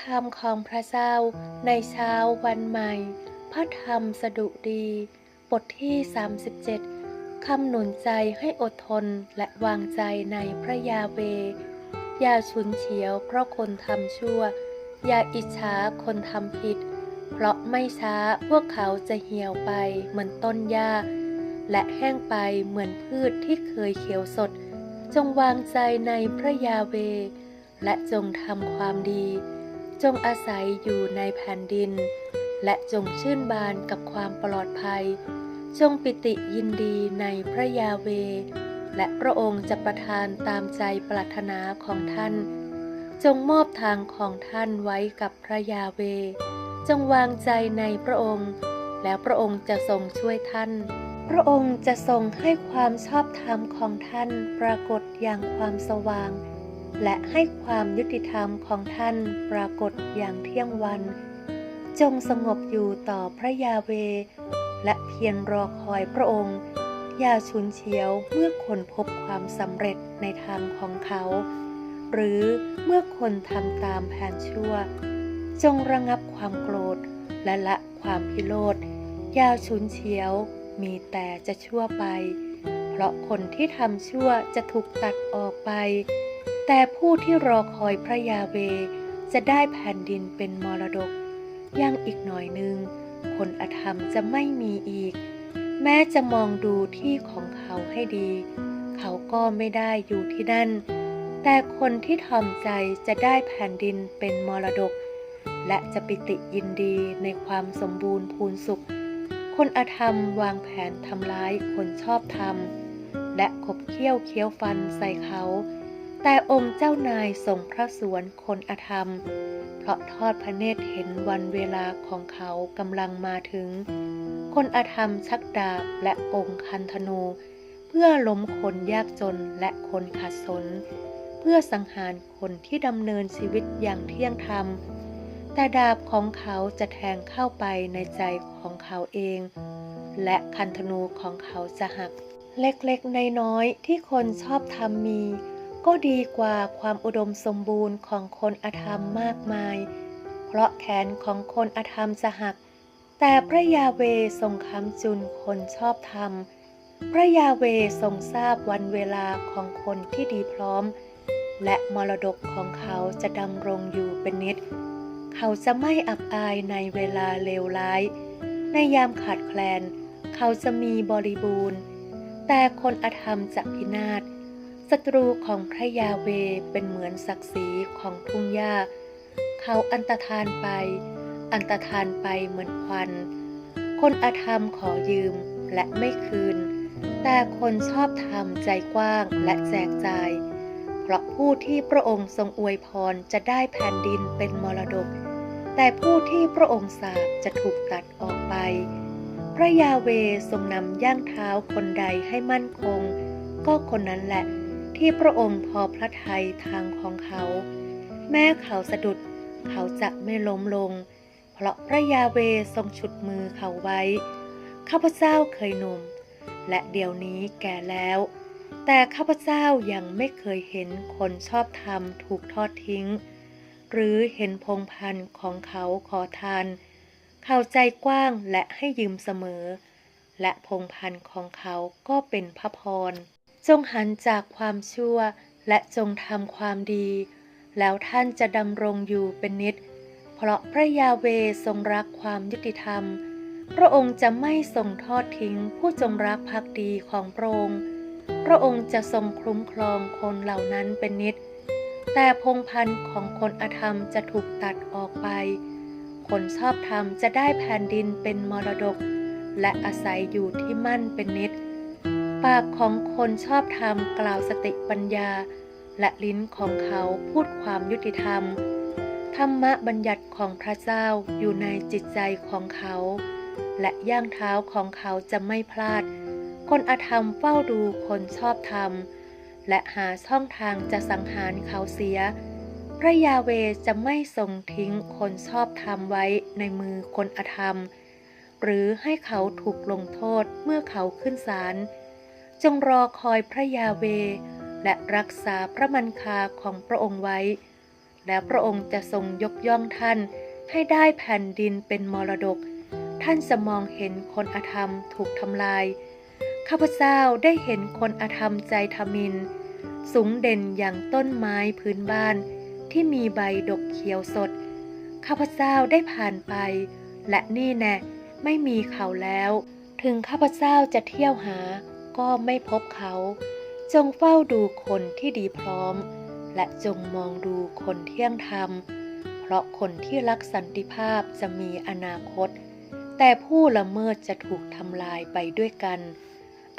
คำของพระเจ้าในเช้าวันใหม่ พระธรรมสดุดี บทที่ 37 คำหนุนใจให้อดทนและวางใจในพระยาเว อย่าฉุนเฉียวเพราะคนทำชั่ว อย่าอิจฉาคนทำผิด เพราะไม่ช้าพวกเขาจะเหี่ยวไปเหมือนต้นหญ้า และแห้งไปเหมือนพืชที่เคยเขียวสด จงวางใจในพระยาเวและจงทำความดี จงอาศัยอยู่ในแผ่นดิน และจงชื่นบานกับความปลอดภัย จงปิติยินดีในพระยาเว และพระองค์จะประทานตามใจปรารถนาของท่าน จงมอบทางของท่านไว้กับพระยาเว จงวางใจในพระองค์ แล้วพระองค์จะทรงช่วยท่าน พระองค์จะทรงให้ความชอบธรรมของท่านปรากฏอย่างความสว่าง และให้ความยุติธรรมของท่านปรากฏอย่างเที่ยงวัน จงสงบอยู่ต่อพระยาเว และเพียรรอคอยพระองค์ อย่าฉุนเฉียวเมื่อคนพบความสำเร็จในทางของเขา หรือเมื่อคนทำตามแผนชั่ว จงระงับความโกรธและละความพิโรธอย่าฉุนเฉียวมีแต่จะชั่วไป เพราะคนที่ทำชั่วจะถูกตัดออกไป แต่ผู้ที่รอคอยพระยาเวจะได้แผ่นดินเป็นมรดกยังอีกหน่อยหนึ่งคนอธรรมจะไม่มีอีก แม้จะมองดูที่ของเขาให้ดี เขาก็ไม่ได้อยู่ที่นั่น แต่คนที่ทอมใจจะได้แผ่นดินเป็นมรดก และจะปิติยินดีในความสมบูรณ์พูนสุข คนอธรรมวางแผนทำร้ายคนชอบธรรม และขบเคี้ยวเคี้ยวฟันใส่เขา แต่องค์เจ้านายทรงพระสวนคนอธรรม เพราะทอดพระเนตรเห็นวันเวลาของเขากำลังมาถึง คนอธรรมชักดาบและองค์คันธนู เพื่อล้มคนยากจนและคนขัดสน เพื่อสังหารคนที่ดำเนินชีวิตอย่างเที่ยงธรรม แต่ดาบของเขาจะแทงเข้าไปในใจของเขาเอง และคันธนูของเขาจะหัก เล็กๆ น้อยๆที่คนชอบทำมี ก็ดีกว่าความอุดมสมบูรณ์ของคนอธรรมมากมาย เพราะแขนของคนอธรรมจะหัก แต่พระยาเวทรงคำจุนคนชอบธรรม พระยาเวทรงทราบวันเวลาของคนที่ดีพร้อม และมรดกของเขาจะดำรงอยู่เป็นนิด เขาจะไม่อับอายในเวลาเลวร้าย ในยามขาดแคลน เขาจะมีบริบูรณ์ แต่คนอธรรมจะพินาศ ศัตรูของพระยาเวเป็นเหมือนศักดิ์ศรีของทุ่งหญ้า เขาอันตรธานไป อันตรธานไปเหมือนควัน คนอาธรรมขอยืมและไม่คืน แต่คนชอบธรรมใจกว้างและแจกจ่าย เพราะผู้ที่พระองค์ทรงอวยพรจะได้แผ่นดินเป็นมรดก แต่ผู้ที่พระองค์สาปจะถูกตัดออกไป พระยาเวทรงนำย่างเท้าคนใดให้มั่นคง ก็คนนั้นแหละ ที่พระองค์พอพระทัยทางของเขา แม้เขาสะดุดเขาจะไม่ล้มลง เพราะพระยาเวทรงฉุดมือเขาไว้ ข้าพเจ้าเคยหนุ่ม และเดี๋ยวนี้แก่แล้ว แต่ข้าพเจ้ายังไม่เคยเห็นคนชอบธรรมถูกทอดทิ้ง หรือเห็นพงพันธ์ของเขาขอทาน เขาใจกว้างและให้ยืมเสมอ และพงพันธ์ของเขาก็เป็นพระพร จงหันจากความชั่วและจงทำความดี แล้วท่านจะดำรงอยู่เป็นนิดเพราะพระยาเวทรงรักความยุติธรรม พระองค์จะไม่ทรงทอดทิ้งผู้จงรักภักดีของพระองค์ พระองค์จะทรงคุ้มครองคนเหล่านั้นเป็นนิดแต่พงพันธ์ของคนอธรรมจะถูกตัดออกไป คนชอบธรรมจะได้แผ่นดินเป็นมรดก และอาศัยอยู่ที่มั่นเป็นนิด ปากของคนชอบธรรมกล่าวสติปัญญา และลิ้นของเขาพูดความยุติธรรม ธรรมะบัญญัติของพระเจ้าอยู่ในจิตใจของเขา และย่างเท้าของเขาจะไม่พลาด คนอธรรมเฝ้าดูคนชอบธรรม และหาช่องทางจะสังหารเขาเสีย พระยาเวจะไม่ทรงทิ้งคนชอบธรรมไว้ในมือคนอธรรม หรือให้เขาถูกลงโทษเมื่อเขาขึ้นศาล จงรอคอยพระยาเว และรักษาพระมันคาของพระองค์ไว้ แล้วพระองค์จะทรงยกย่องท่านให้ได้แผ่นดินเป็นมรดก ท่านจะมองเห็นคนอธรรมถูกทำลาย ข้าพเจ้าได้เห็นคนอธรรมใจทมิน สูงเด่นอย่างต้นไม้พื้นบ้านที่มีใบดกเขียวสด ข้าพเจ้าได้ผ่านไป และนี่แน่ไม่มีเขาแล้ว ถึงข้าพเจ้าจะเที่ยวหา ก็ไม่พบเขา จงเฝ้าดูคนที่ดีพร้อม และจงมองดูคนเที่ยงธรรม เพราะคนที่รักสันติภาพจะมีอนาคต แต่ผู้ละเมิดจะถูกทำลายไปด้วยกัน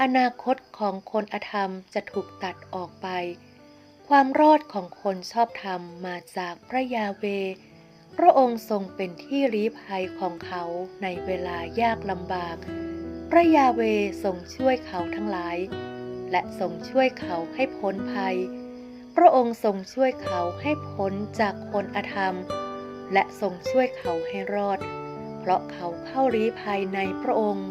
อนาคตของคนอธรรมจะถูกตัดออกไป ความรอดของคนชอบธรรมมาจากพระยาเวพระองค์ทรงเป็นที่ลี้ภัยของเขาในเวลายากลำบาก พระยาเวทรงช่วยเขาทั้งหลาย และทรงช่วยเขาให้พ้นภัย พระองค์ทรงช่วยเขาให้พ้นจากคนอธรรม และทรงช่วยเขาให้รอด เพราะเขาเข้าลี้ภัยในพระองค์